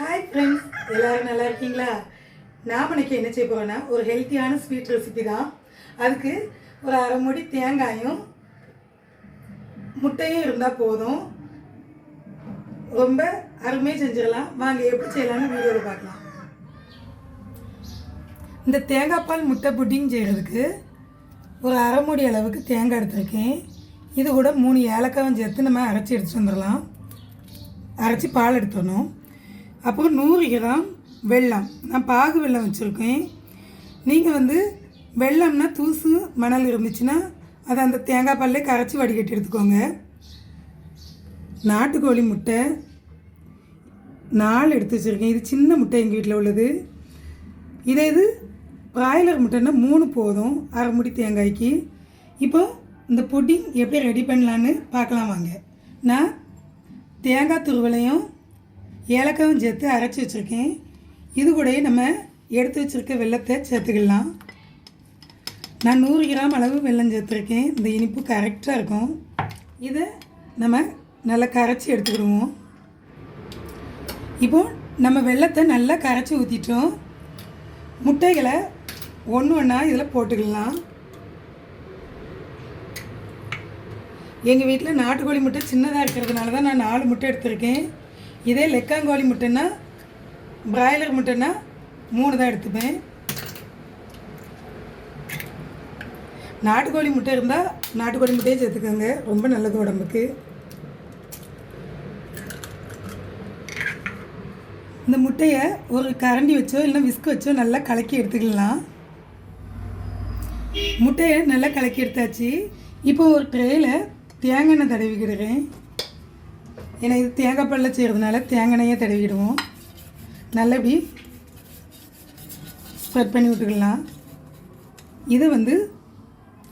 Hi friends எல்லோரும் நல்லா இருக்கீங்களா? நாம் இன்னைக்கு என்ன செய்ய போகிறோன்னா ஒரு ஹெல்த்தியான ஸ்வீட் ரெசிபி தான். அதுக்கு ஒரு அரை மூடி தேங்காயும் முட்டையும் இருந்தால் போதும். ரொம்ப அருமையாக செஞ்சிடலாம். வாங்க எப்படி செய்யலாம்னு வீடியோவில் பார்க்கலாம். இந்த தேங்காய் பால் முட்டை புட்டிங் செய்கிறதுக்கு ஒரு அரை மூடி அளவுக்கு தேங்காய் எடுத்திருக்கேன். இது கூட மூணு ஏலக்காவும் சேர்த்து நம்ம அரைச்சி எடுத்து வந்துடலாம். அரைச்சி பால் எடுத்துடணும். அப்புறம் நூறு கிராம் வெள்ளம் நான் பாகு வெள்ளம் வச்சுருக்கேன். நீங்கள் வந்து வெள்ளம்னா தூசு மணல் இருந்துச்சுன்னா அதை அந்த தேங்காய் பால்லே கரைச்சி வடிகட்டி எடுத்துக்கோங்க. நாட்டுக்கோழி முட்டை. நாலு எடுத்து வச்சுருக்கேன். இது சின்ன முட்டை எங்கள் வீட்டில் உள்ளது. இதே இது பிராய்லர் முட்டைன்னா மூணு போதும். அரை முடி தேங்காய்க்கு. இப்போ இந்த புட்டிங் எப்படி ரெடி பண்ணலான்னு பார்க்கலாம் வாங்க. நான் தேங்காய் துருவலையும் ஏலக்காயும் சேர்த்து அரைச்சி வச்சுருக்கேன். இது கூடயே நம்ம எடுத்து வச்சுருக்க வெள்ளத்தை சேர்த்துக்கலாம். நான் நூறு கிராம் அளவு வெல்லம் சேர்த்துருக்கேன். இந்த இனிப்பு கரெக்டாக இருக்கும். இதை நம்ம நல்லா கரைச்சி எடுத்துக்கிடுவோம். இப்போ நம்ம வெள்ளத்தை நல்லா கரைச்சி ஊற்றிட்டோம் முட்டைகளை ஒன்று ஒன்றா இதில் போட்டுக்கலாம். எங்கள் வீட்டில் நாட்டுக்கோழி முட்டை சின்னதாக இருக்கிறதுனால தான் நான் நாலு முட்டை எடுத்திருக்கேன். இதே லெக்காங்கோழி முட்டைன்னா பிராய்லர் முட்டைன்னா மூணு தான் எடுத்துப்பேன். நாட்டுக்கோழி முட்டை இருந்தால் நாட்டுக்கோழி முட்டையே சேர்த்துக்கோங்க. ரொம்ப நல்லது உடம்புக்கு. இந்த முட்டையை ஒரு கரண்டி வச்சோ இல்லை விஸ்க் வச்சோ நல்லா கலக்கி எடுத்துக்கலாம். முட்டையை நல்லா கலக்கி எடுத்தாச்சு. இப்போ ஒரு ட்ரேயில் தேங்காய் எண்ணெய் தடவிக்கிடுறேன் ஏன்னா இது தேங்காய் பல்ல செய்கிறதுனால தேங்காயே தடவிடுவோம். நல்லா இப்படி ஸ்ப்ரெட் பண்ணி விட்டுக்கலாம். இதை வந்து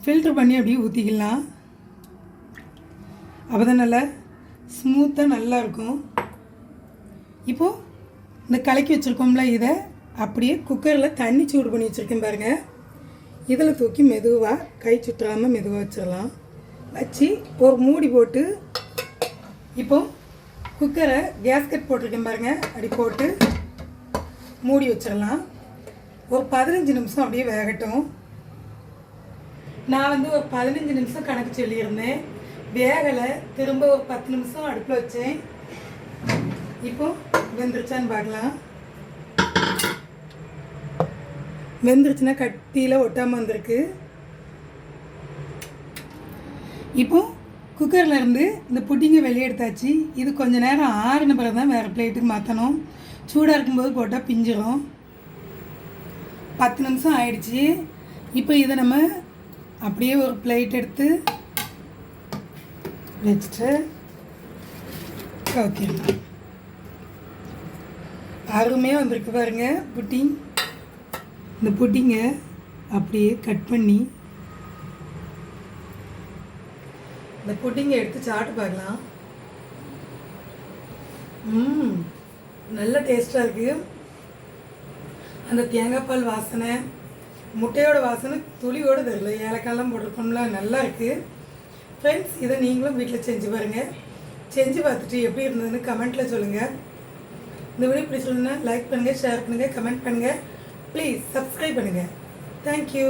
ஃபில்ட்ரு பண்ணி அப்படியே ஊற்றிக்கலாம் அப்போ தான் நல்லா ஸ்மூத்தாக நல்லா இருக்கும். இப்போது இந்த கலக்கி வச்சுருக்கோம்ல இதை அப்படியே குக்கரில் தண்ணி சூடு பண்ணி வச்சுருக்கேன் பாருங்கள் இதில் தூக்கி மெதுவாக கை சுற்றாமல் மெதுவாக வச்சிடலாம். வச்சு ஒரு மூடி போட்டு இப்போது குக்கரை கேஸ்கட் போட்டிருக்கேன் பாருங்கள் அப்படி போட்டு மூடி வச்சிடலாம். ஒரு பதினஞ்சு நிமிஷம் அப்படியே வேகட்டும். நான் வந்து ஒரு பதினஞ்சு நிமிஷம் கணக்கு சொல்லியிருந்தேன். வேகலை திரும்ப ஒரு பத்து நிமிஷம் அடுப்பில் வச்சேன். இப்போ வெந்துருச்சான்னு பார்க்கலாம். வெந்துருச்சுன்னா கட்டியில் ஒட்டாமல் வந்திருக்கு. இப்போ குக்கரில் இருந்து இந்த புட்டிங்கை வெளியே எடுத்தாச்சு. இது கொஞ்ச நேரம் ஆறின பிறகு தான் வேறு பிளேட்டுக்கு மாற்றணும் சூடாக இருக்கும்போது போட்டால் பிஞ்சிடும் பத்து நிமிஷம் ஆயிடுச்சு. இப்போ இதை நம்ம அப்படியே ஒரு பிளேட் எடுத்து வச்சுட்டு கவுத்திடலாம். அருமையாக வந்திருக்கு பாருங்க புட்டிங். இந்த புட்டிங்கை அப்படியே கட் பண்ணி இந்த புட்டிங்கை எடுத்து சாப்பிட்டு பார்க்கலாம். ம் நல்ல டேஸ்ட்டாக இருக்குது அந்த தேங்காய் பால் வாசனை முட்டையோட வாசனை துளியோடு தெரியல. ஏலக்காயெல்லாம் போட்டிருக்கோம்ல நல்லா இருக்குது ஃப்ரெண்ட்ஸ் இதை நீங்களும் வீட்டில் செஞ்சு பாருங்கள் செஞ்சு பார்த்துட்டு எப்படி இருந்ததுன்னு கமெண்ட்டில் சொல்லுங்கள் இந்த வீடியோ பிடிச்சிருந்தா லைக் பண்ணுங்கள் ஷேர் பண்ணுங்கள் கமெண்ட் பண்ணுங்கள் ப்ளீஸ் சப்ஸ்கிரைப் பண்ணுங்கள் தேங்க்யூ